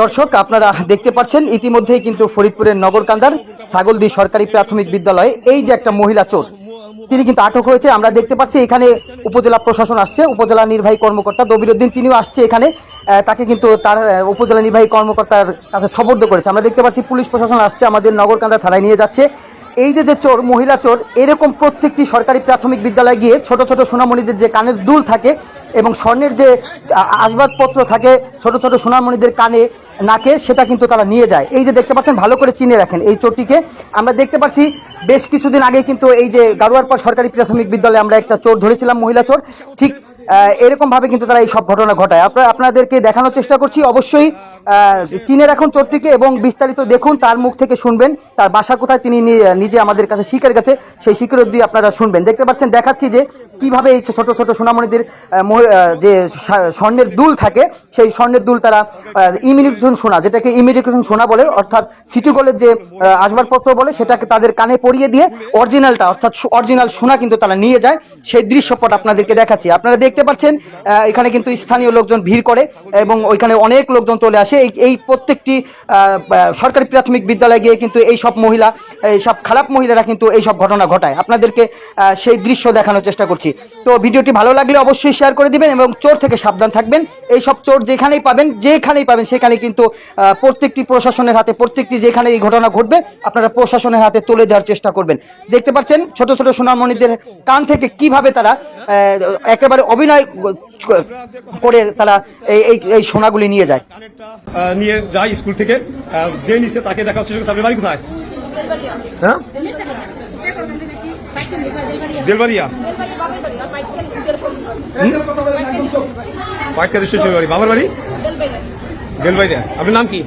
দর্শক, আপনারা দেখতে পাচ্ছেন, ইতিমধ্যেই কিন্তু ফরিদপুরের নগরকান্দার ছাগলদি সরকারি প্রাথমিক বিদ্যালয়ে এই যে একটা মহিলা চোর, তিনি কিন্তু আটক হয়েছে। আমরা দেখতে পাচ্ছি, এখানে উপজেলা প্রশাসন আসছে, উপজেলা নির্বাহী কর্মকর্তা দবিরুদ্দিন, তিনিও আসছে এখানে। তাকে কিন্তু তার উপজেলা নির্বাহী কর্মকর্তার কাছে সবর্দ করেছে। আমরা দেখতে পাচ্ছি, পুলিশ প্রশাসন আসছে, আমাদের নগরকান্দা থানায় নিয়ে যাচ্ছে। এই যে যে চোর, মহিলা চোর, এরকম প্রত্যেকটি সরকারি প্রাথমিক বিদ্যালয়ে গিয়ে ছোট ছোট সোনামণিদের যে কানের দুল থাকে এবং স্বর্ণের যে আসবাবপত্র থাকে, ছোট ছোট সোনামণিদের কানে, নাকে, সেটা কিন্তু তারা নিয়ে যায়। এই যে দেখতে পাচ্ছেন, ভালো করে চিনে রাখেন এই চোরটিকে। আমরা দেখতে পাচ্ছি, বেশ কিছুদিন আগে কিন্তু এই যে গারুয়ারপাড় সরকারি প্রাথমিক বিদ্যালয়ে আমরা একটা চোর ধরেছিলাম, মহিলা চোর। ঠিক আহ, এরকম ভাবে কিন্তু তারা এই সব ঘটনা ঘটায়। আপনারা আপনাদেরকে দেখানোর চেষ্টা করছি অবশ্যই আহ, চিনে রাখুন চোরটিকে এবং বিস্তারিত দেখুন তার মুখ থেকে শুনবেন তার বাসা কোথায় তিনি নিজে আমাদের কাছে শিখের কাছে সেই শিখের দিয়ে আপনারা শুনবেন। দেখতে পাচ্ছেন দেখাচ্ছি যে কীভাবে এই ছোট ছোট সোনামণিদের যে স্বর্ণের দুল থাকে সেই স্বর্ণের দুল তারা ইমিউনিকেশন সোনা যেটাকে ইমিউনিকেশন সোনা বলে অর্থাৎ সিটি গোল্ডের যে আসবাবপত্র বলে সেটাকে তাদের কানে পরিয়ে দিয়ে অরিজিনালটা অর্থাৎ অরিজিনাল সোনা কিন্তু তারা নিয়ে যায়। সেই দৃশ্যপট আপনাদেরকে দেখাচ্ছি। আপনারা দেখতে পাচ্ছেন এখানে কিন্তু স্থানীয় লোকজন ভিড় করে এবং ওইখানে অনেক লোকজন চলে আসে। এই প্রত্যেকটি সরকারি প্রাথমিক বিদ্যালয়ে গিয়ে কিন্তু এই সব মহিলা, এই সব খারাপ মহিলারা কিন্তু এই সব ঘটনা ঘটায়। আপনাদেরকে সেই দৃশ্য দেখানোর চেষ্টা করছি। তো ভিডিওটি ভালো লাগলে অবশ্যই শেয়ার করে দিবেন এবং চোর থেকে সাবধান থাকবেন। এই সব চোর যেখানেই পাবেন যেখানেই পাবেন সেখানে কিন্তু প্রত্যেকটি প্রশাসনের হাতে প্রত্যেকটি যেখানে এই ঘটনা ঘটবে আপনারা প্রশাসনের হাতে তুলে দেওয়ার চেষ্টা করবেন। দেখতে পাচ্ছেন ছোট ছোট সোনামণিদের কান থেকে কীভাবে তারা একেবারে অভিনয় করে তারা এই এই- এই সোনাগুলি নিয়ে যায়। নিয়ে যায় স্কুল থেকে। যে নিচ্ছে তাকে দেখা বাড়ি কোথায়? হ্যাঁ? দেলবাড়িয়া। পাইকা স্টেশন বাড়ি। বাবার বাড়ি? দেলবাড়িয়া আপনার নাম কি?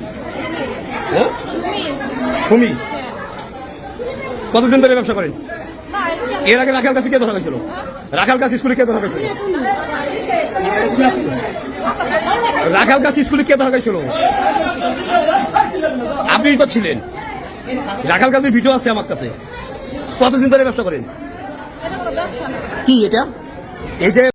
হ্যাঁ? সুমি। কতদিন ধরে ব্যবসা করেন? এর আগে রাখাল কাছে কে ধরা হয়েছিল? রাখাল কাছে স্কুলে কে ধরা হয়েছিল? রাখাল কাছে স্কুলে কে ধরা হয়েছিল? আপনিই তো ছিলেন। রাখাল কাছে ভিডিও আছে আমার কাছে। কতদিন ধরে ব্যবসা করেন? কি এটা? এই যে